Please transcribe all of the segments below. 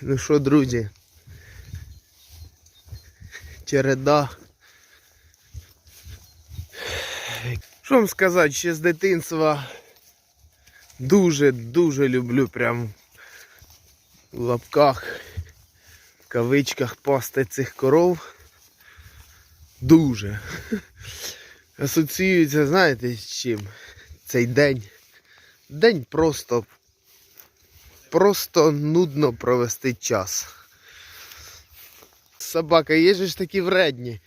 Ну що, друзі? Череда. Що вам сказати, ще з дитинства дуже-дуже люблю прям в лапках, в кавичках пасти цих коров. Дуже. Асоціюється, знаєте, з чим? Цей день. День просто просто нудно провести час. Собака, є ж такі вредні.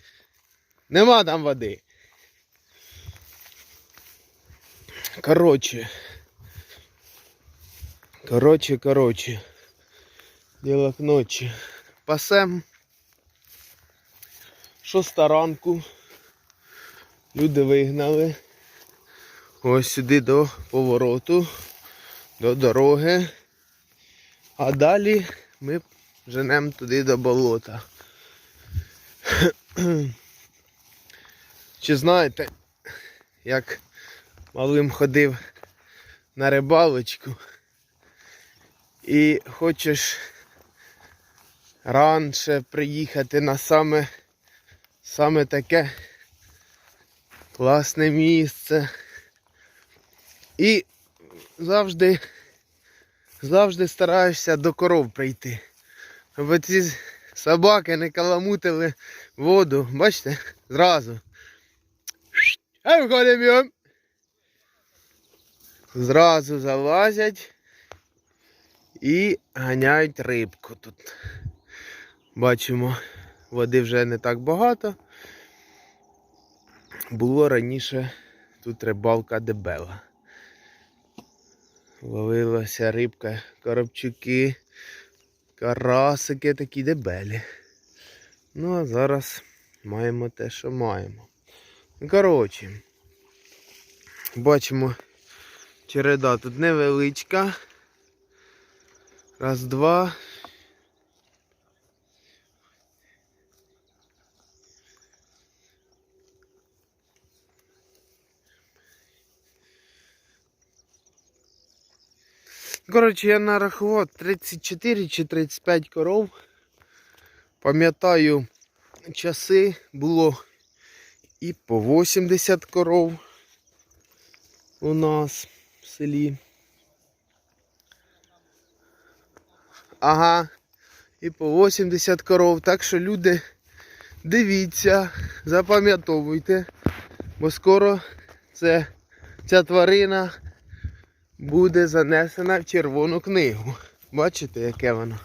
Нема там води. Короче. Короче, короче. Діло к ночі. Пасем. Шоста ранку. Люди вигнали. Ось сюди до повороту, до дороги. А далі ми женемо туди до болота. Чи знаєте, як малим ходив на рибалочку і хочеш раніше приїхати на саме, саме таке класне місце. І завжди завжди стараєшся до коров прийти. Бо ці собаки не каламутили воду. Бачите? Зразу. Ей, виходимо. Зразу залазять і ганяють рибку тут. Бачимо, води вже не так багато. Було раніше тут рибалка дебела. Ловилася рибка, коробчуки, карасики такі дебелі. Ну а зараз маємо те, що маємо. Коротше, бачимо, череда тут невеличка. Раз, два. Коротше, я нарахував 34 чи 35 коров. Пам'ятаю, часи було і по 80 коров у нас в селі. Ага, і по 80 коров. Так що люди, дивіться, запам'ятовуйте, бо скоро це, ця тварина буде занесена в червону книгу. Бачите, яке воно?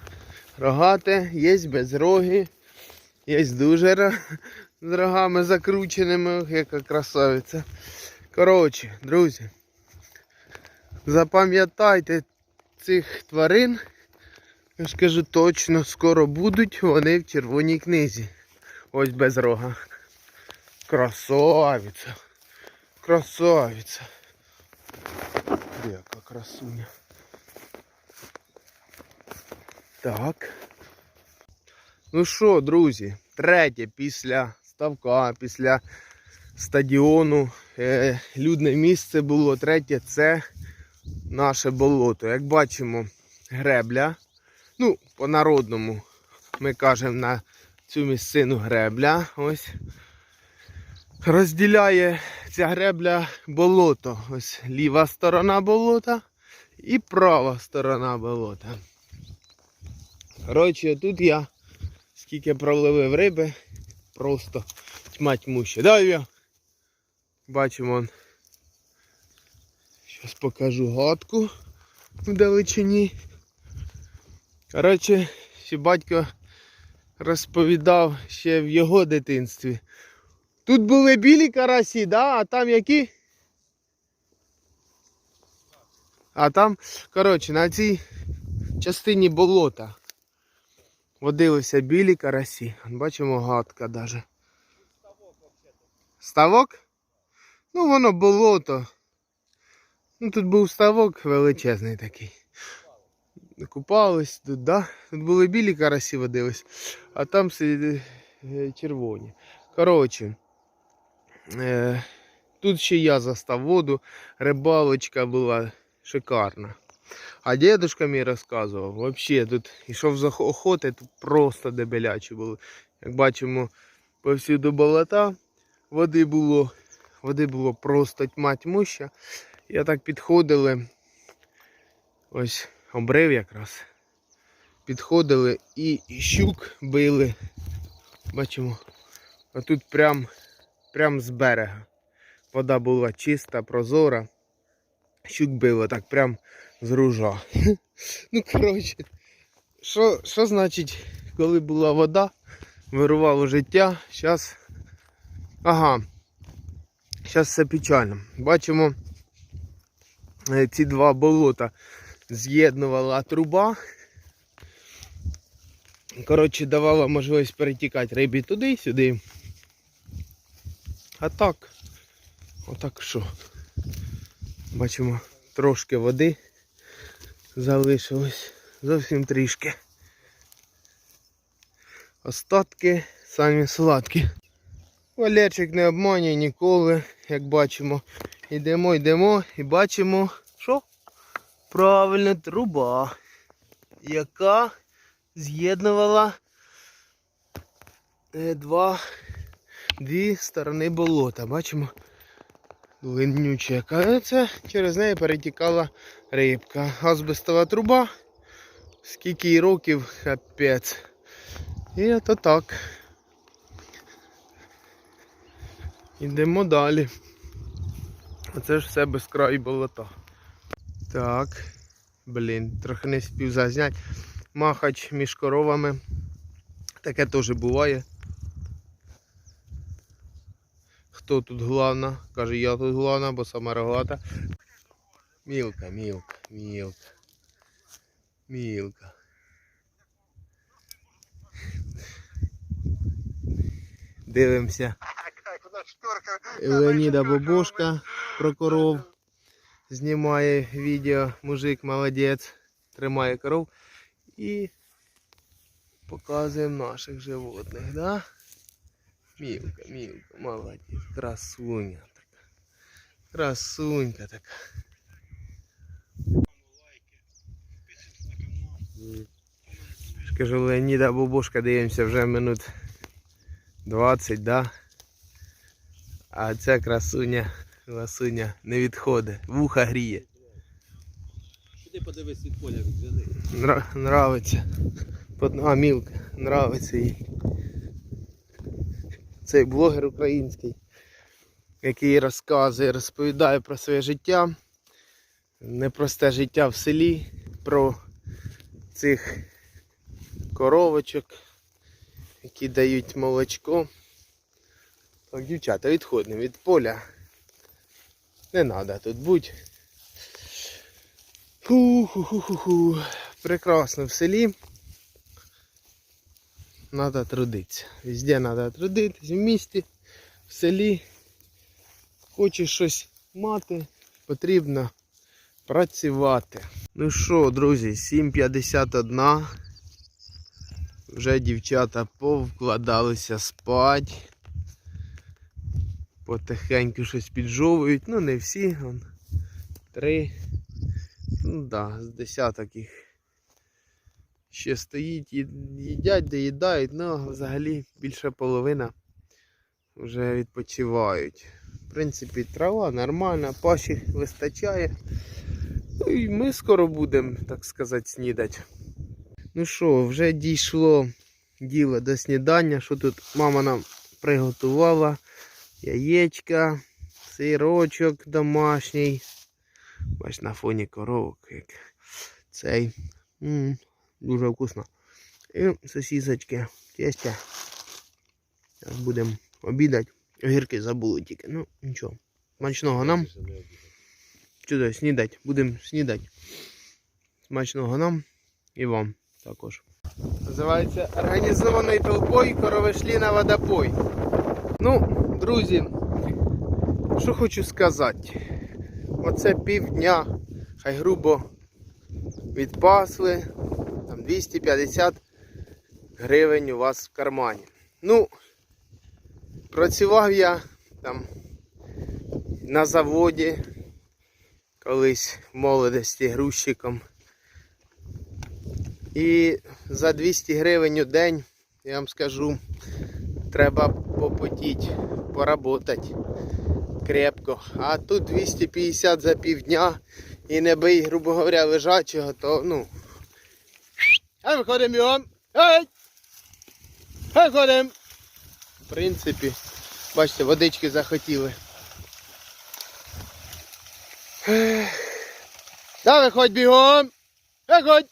Рогате, є без роги, є дуже з рогами закрученими, Ох, яка красавиця. Коротше, друзі, запам'ятайте цих тварин. Я ж кажу, точно скоро будуть вони в червоній книзі. Ось без рога. Красавиця. Красавиця. Яка красуня. Так. Ну що, друзі, третє після ставка, після стадіону. Е, людне місце було. Третє це наше болото. Як бачимо, гребля. Ну, по-народному ми кажемо на цю місцину гребля. Ось. Розділяє ця гребля болото. Ось ліва сторона болота і права сторона болота. Коротше, тут я скільки проловив риби, просто тьма тьмуща. Дай я. Бачимо. Зараз покажу гадку в далечині. Коротше, ще батько розповідав ще в його дитинстві. Тут були білі карасі, да? а там які? А там, коротше, на цій частині болота водилися білі карасі. Бачимо гадка даже. Ставок? Ну воно болото. Ну тут був ставок величезний такий. Купались тут, да? Тут були білі карасі водились, а там е, червоні. Коротше, тут ще я застав воду, рибалочка була шикарна. А дедушка мій розказував, взагалі тут йшов з охо- охоти, тут просто дебелячі були. Як бачимо, повсюду болота, води було, води було просто тьма тьмуща. Я так підходили, ось обрив якраз. Підходили і щук били. Бачимо, а тут прям, прям з берега. Вода була чиста, прозора. Щук било так прям з ружа. Ну, коротше, що, що значить, коли була вода, вирувало життя, зараз. Ага. Зараз все печально. Бачимо, е, ці два болота з'єднувала труба. Коротше, давала можливість перетікати рибі туди і сюди. А так, отак що. Бачимо, трошки води залишилось. Зовсім трішки. Остатки самі сладкі. Валерчик не обманює ніколи, як бачимо. Йдемо, йдемо і бачимо, що? Правильно, труба, яка з'єднувала е, два, дві сторони болота. Бачимо длиннюча, яка це через неї перетікала рибка. Азбестова труба. Скільки їй років, капець. І то так. Йдемо далі. Оце ж все без краю болота. Так. Блін, трохи не спів зазняти. Махач між коровами. Таке теж буває. Хто тут главна? Каже, я тут главна, бо сама рогата. Мілка, мілка, мілка. Мілка. Дивимося. Леоніда Бобошка про коров. Знімає відео. Мужик молодець. Тримає коров. І показуємо наших животних, да? Мілка, мілка, молодець. Красуня така. Красунька така. Скажу, Леоніда Бобошка дивимося вже минут 20, да? А ця красуня, красуня не відходить, вуха гріє. Іди подивись від поля відведи. Нравиться. А, мілка, нравиться їй. Цей блогер український, який розказує, розповідає про своє життя. Непросте життя в селі, про цих коровочок, які дають молочко. Так, дівчата, відходимо від поля. Не треба тут бути. Ху-ху-ху-ху-ху. Прекрасно в селі. Надо трудитися. Везде треба трудитись, в місті, в селі. Хочеш щось мати, потрібно працювати. Ну що, друзі, 7.51. Вже дівчата повкладалися спать. Потихеньку щось піджовують. Ну не всі. Вон, три. Ну да, з десяток їх ще стоїть, їдять, доїдають, ну взагалі більше половина вже відпочивають. В принципі, трава нормальна, паші вистачає. Ну і ми скоро будемо, так сказати, снідати. Ну що, вже дійшло діло до снідання. Що тут мама нам приготувала? Яєчка, сирочок домашній. Бач на фоні коровок, як цей. Дуже вкусно. І сосісочки, тестя. Зараз будемо обідати. Огірки забули тільки. Ну, нічого. Смачного нам. Чудо, снідать. Будемо снідати. Смачного нам і вам також. Називається організований толпою коровишлі на водопой. Ну, друзі, що хочу сказати. Оце півдня, хай грубо відпасли, 250 гривень у вас в кармані. Ну, працював я там на заводі, колись в молодості грузчиком. І за 200 гривень у день, я вам скажу, треба попотіть, поработати крепко. А тут 250 за півдня і не бий, грубо говоря, лежачого, то ну. А виходимо бігом. Ей! Виходимо. В принципі, бачите, водички захотіли. Да, виходь бігом. Виходь.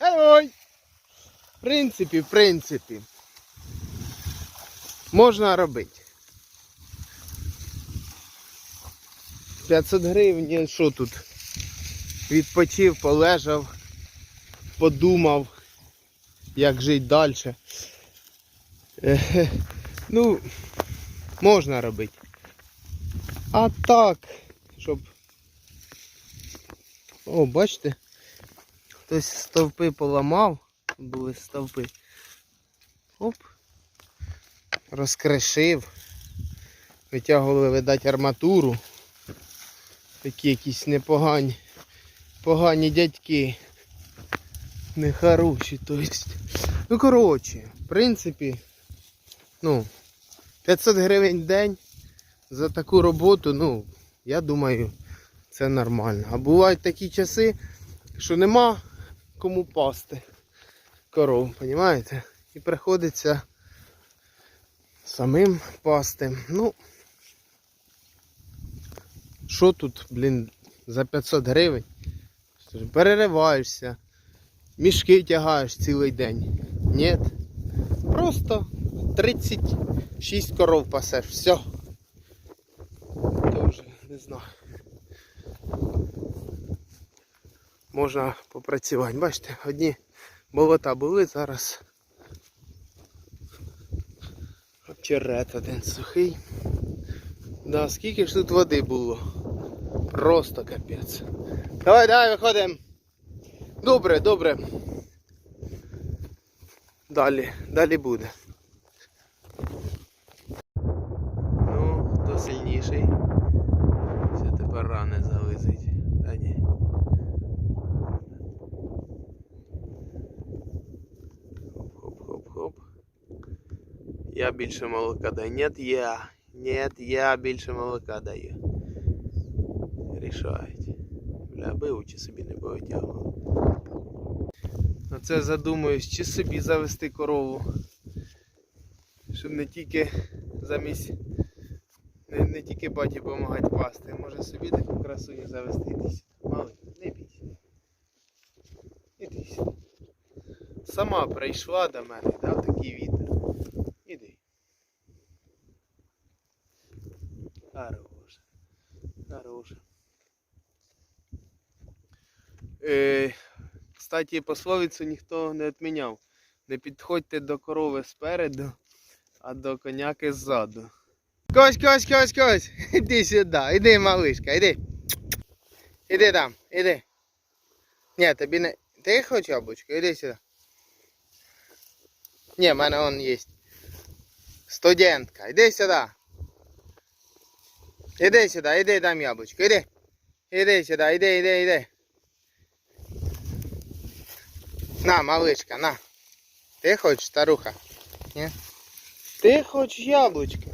Ой. В принципі, в принципі. Можна робити. 500 гривень, що тут? Відпочив, полежав, подумав, як жити далі. Ну, можна робити. А так, щоб. О, бачите? Хтось стовпи поламав. Були стовпи. Оп. Розкрешив. Витягували, видать, арматуру. Такі якісь непогані. Погані дядьки. Нехороші, то есть. Ну, коротше, в принципі, ну, 500 гривень в день за таку роботу, ну, я думаю, це нормально. А бувають такі часи, що нема кому пасти коров, розумієте? І приходиться самим пасти. Ну, що тут, блін, за 500 гривень? Перериваєшся, мішки тягаєш цілий день. Ні. Просто 36 коров пасеш. Все. То вже не знаю. Можна попрацювати. Бачите, одні болота були, зараз очерет один сухий. Да, скільки ж тут води було? Просто капець. Давай, давай, виходимо. Добре, добре. Далі, далі буде. Ну, хто сильніший? Все тепер рани зализить. Та ні. Хоп-хоп-хоп. Я більше молока даю. Нет, я. Нет, я більше молока даю. Рішають. Бив, чи собі не повитягував. Оце задумуюсь, чи собі завести корову. Щоб не тільки замість. Не, не тільки баті допомагати пасти. Може собі таку красуню завести. Іди сюди. Малий, не бійся. Іди сюди. Сама прийшла до мене, дав такий вітер. Іди. Хороша. Хороша. Е, кстати, пословицю ніхто не відміняв. Не підходьте до корови спереду, а до коняки ззаду. Кось, кось, кось, кось. Іди сюди, іди, малишка, іди. Іди там, іди. Ні, тобі не. Ти хочеш яблучко? Іди сюди. Ні, в мене он є. Студентка, іди сюди. Іди сюди, іди дам яблучко, іди. Іди сюди, іди, іди, іди. На, малышка, на. Ти хочеш, старуха? Ні? Ти хочеш яблучко?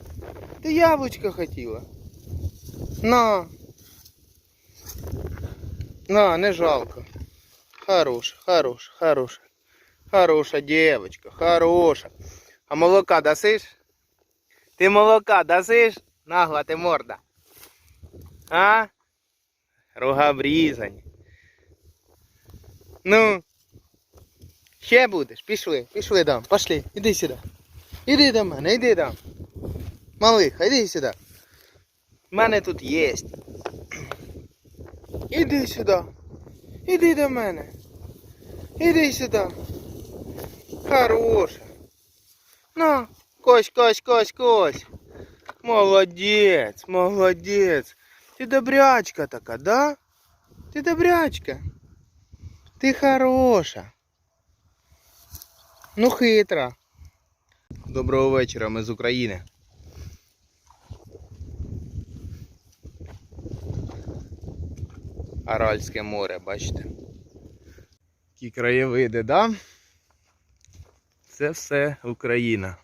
Ти яблучко хотіла. На. На, не жалко. Хороша, хороша, хороша. Хороша девочка, хороша. А молока дасиш? Ти молока дасиш? Нагла ти морда. А? Рога обрізані. Ну. Ще будеш, пішли, пішли дам, пошли, іди сюди. Іди до мене, іди дам. Малиха, іди сюди. У мене тут є. Іди сюди. Іди до мене. Іди сюди. Хороша. На, кось, кось, кось, кось. Молодець, молодець. Ти добрячка така, да? Ти добрячка. Ти хороша. Ну хитра. Доброго вечора, ми з України. Аральське море, бачите? Які краєвиди, да? Це все Україна.